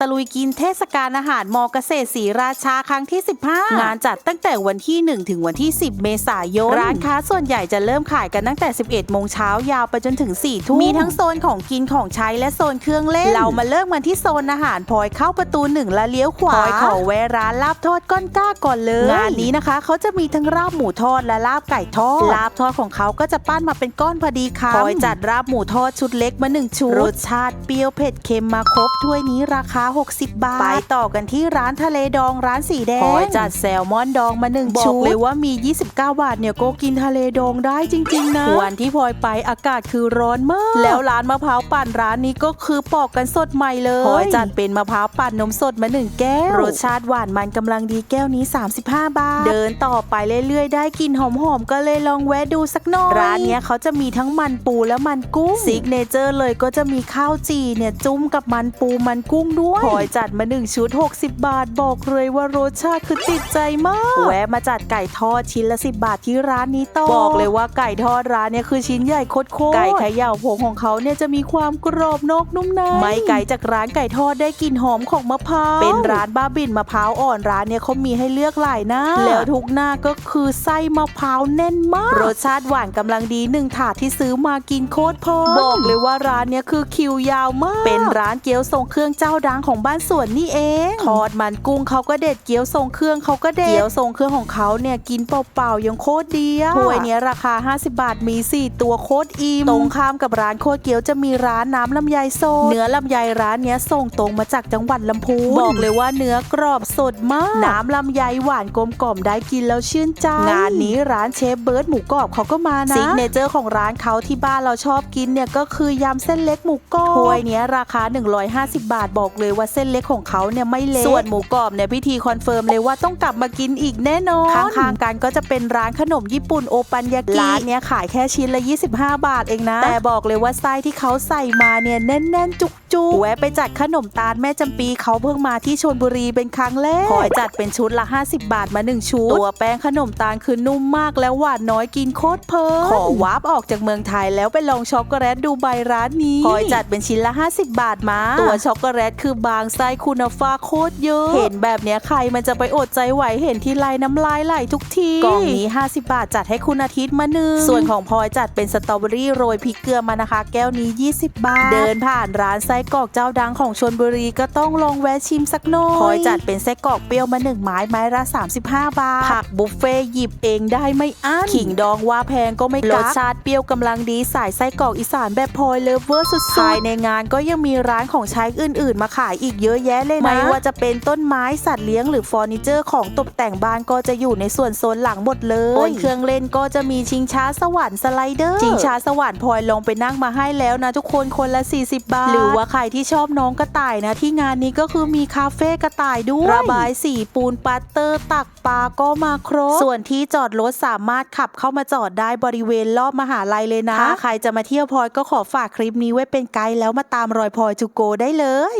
ตะลุยกินเทศกาลอาหารมอเกษตรศรีราชาครั้งที่ 15 งานจัดตั้งแต่วันที่ 1 ถึงวันที่ 10 เมษายน ร้านค้าส่วนใหญ่จะเริ่มขายกันตั้งแต่ 11 โมงเช้ายาวไปจนถึง 4 ทุ่ม มีทั้งโซนของกินของใช้และโซนเครื่องเล่น เรามาเริ่มกันที่โซนอาหารพลอยเข้าประตูหนึ่งและเลี้ยวขวาพลอยขอแวะร้านลาบทอดก้อนก้าก่อนเลย งานนี้นะคะ เขาจะมีทั้งลาบหมูทอดและลาบไก่ทอด ลาบทอดของเขาก็จะปั้นมาเป็นก้อนพอดีคำพลอยจัดลาบหมูทอดชุดเล็กมาหนึ่งชุด รสชาติเปรี้ยวเผ็ดเค็มมาครบถ้วยนี้ราคา60 บาท ไปต่อกันที่ร้านทะเลดองร้านสีแดงพลอยจัดแซลมอนดองมาหนึ่งชุดบอกเลยว่ามี 29 บาทเนี่ยก็กินทะเลดองได้จริง ๆ นะ วันที่พลอยไปอากาศคือร้อนมาก แล้วร้านมะพร้าวปั่นร้านนี้ก็คือปอกกันสดใหม่เลยพลอยจัดเป็นมะพร้าวปั่นนมสดมาหนึ่งแก้ว รสชาติหวานมันกำลังดีแก้วนี้ 35 บาท เดินต่อไปเรื่อยๆ ได้กลินหอมๆก็เลยลองแวะดูสักหน่อย ร้านเนี้ยเขาจะมีทั้งมันปูและมันกุ้งซิกเนเจอร์เลยก็จะมีข้าวจีเนี่ยจุ้มกับมันปูมันกุ้งด้วยพลอยจัดมาหนึ่งชุด 60 บาทบอกเลยว่ารสชาติคือติดใจมาก แวะมาจัดไก่ทอดชิ้นละ 10 บาทที่ร้านนี้ต่อบอกเลยว่าไก่ทอดร้านเนี่ยคือชิ้นใหญ่โคตรๆไก่เขย่าผงของเขาเนี่ยจะมีความกรอบนอกนุ่มในไม่ไก่จากร้านไก่ทอดได้กลิ่นหอมของมะพร้าวเป็นร้านบ้าบินมะพร้าวอ่อนร้านเนี่ยเขามีให้เลือกหลายหน้าแล้วทุกหน้าก็คือไส้มะพร้าวแน่นมากรสชาติหวานกำลังดีหนึ่งถาดที่ซื้อมากินโคตรเพลินบอกเลยว่าร้านเนี่ยคือคิวยาวมาก เป็นร้านเกี๊ยวทรงเครื่องเจ้าดังของบ้านสวนนี่เองทอดมันกุ้งเขาก็เด็ดเกี๊ยวทรงเครื่องเขาก็เด็ดเกี๊ยวทรงเครื่องของเขาเนี่ยกินเปล่าๆยังโคตรดีอะถ้วยเนี้ยราคา 50 บาทมี 4 ตัวโคตรอิ่มตรงข้ามกับร้านโคตรเกี๊ยวจะมีร้านน้ำลำไยโซนเนื้อลำไยร้านเนี้ยส่งตรงมาจากจังหวัดลำพูนบอกเลยว่าเนื้อกรอบสดมาก น้ำลำไยหวานกลมกล่อมได้กินแล้วชื่นใจงานนี้ร้านเชฟเบิร์ดหมูกรอบเขาก็มานะซิกเนเจอร์ของร้านเขาที่บ้านเราชอบกินเนี่ยก็คือยำเส้นเล็กหมูกรอบถ้วยเนี้ยราคา 150 บาทบอกเลยว่าเส้นเล็กของเขาเนี่ยไม่เละส่วนหมูกรอบเนี่ยพิธีคอนเฟิร์มเลยว่าต้องกลับมากินอีกแน่นอน ข้างๆกันก็จะเป็นร้านขนมญี่ปุ่นโอปันยากิ ร้านเนี้ยขายแค่ชิ้นละ 25 บาทเองนะ แต่บอกเลยว่าไส้ที่เขาใส่มาเนี่ยแน่นๆ จุกๆแวะไปจัดขนมตาลแม่จำปีเขาเพิ่งมาที่ชนบุรีเป็นครั้งแรกขอจัดเป็นชุดละ 50 บาทมาหนึ่งชุด ตัวแป้งขนมตาลคือนุ่มมากแล้วหวานน้อยกินโคตรเพลินขอวาร์ปออกจากเมืองไทยแล้วไปลองช็อกโกแลตดูใบร้านนี้ขอจัดเป็นชิ้นละ 50 บาทมา ตัวช็อกโกแลตคือบางไส้คุณภาโคตรเยอะ เห็นแบบเนี้ยใครมันจะไปอดใจไหวเห็นที่ไรน้ำลายไหลทุกทีกล่องนี้ 50 บาทจัดให้คุณอาทิตย์มาหนึ่งส่วนของพลอยจัดเป็นสตรอเบอรี่โรยพริกเกลือมานะคะ แก้วนี้ 20 บาท เดินผ่านร้านไส้กรอกเจ้าดังของชนบุรีก็ต้องลองแวะชิมสักหน่อยพลอยจัดเป็นไส้กรอกเปรี้ยวมาหนึ่งไม้ไม้ละ35 บาทผักบุฟเฟ่ต์หยิบเองได้ไม่อั้นขิงดองว่าแพงก็ไม่กักรสชาติเปรี้ยวกำลังดีสายไส้กรอกอีสานแบบพลอยเลิฟเวอร์สุดๆภายในงานก็ยังมีร้านของใช้อื่น ๆ มาขายอีกเยอะแยะเลยนะ ไม่ว่าจะเป็นต้นไม้สัตว์เลี้ยงหรือเฟอร์นิเจอร์ของตกแต่งบ้านก็จะอยู่ในส่วนโซนหลังหมดเลยบนเครื่องเล่นก็จะมีชิงช้าสวรรค์สไลเดอร์ชิงช้าสวรรค์พลอยลงไปนั่งมาให้แล้วนะทุกคนคนละ 40 บาท หรือว่าใครที่ชอบน้องกระต่ายนะ ที่งานนี้ก็คือมีคาเฟ่กระต่ายด้วยระบายสีปูนปัตเตอร์ ตักปลาก็มาครบส่วนที่จอดรถสามารถขับเข้ามาจอดได้บริเวณรอบมหาลัยเลยนะถ้าใครจะมาเที่ยวพลอยก็ขอฝากคลิปนี้ไว้เป็นไกด์แล้วมาตามรอยพลอยจูโกได้เลย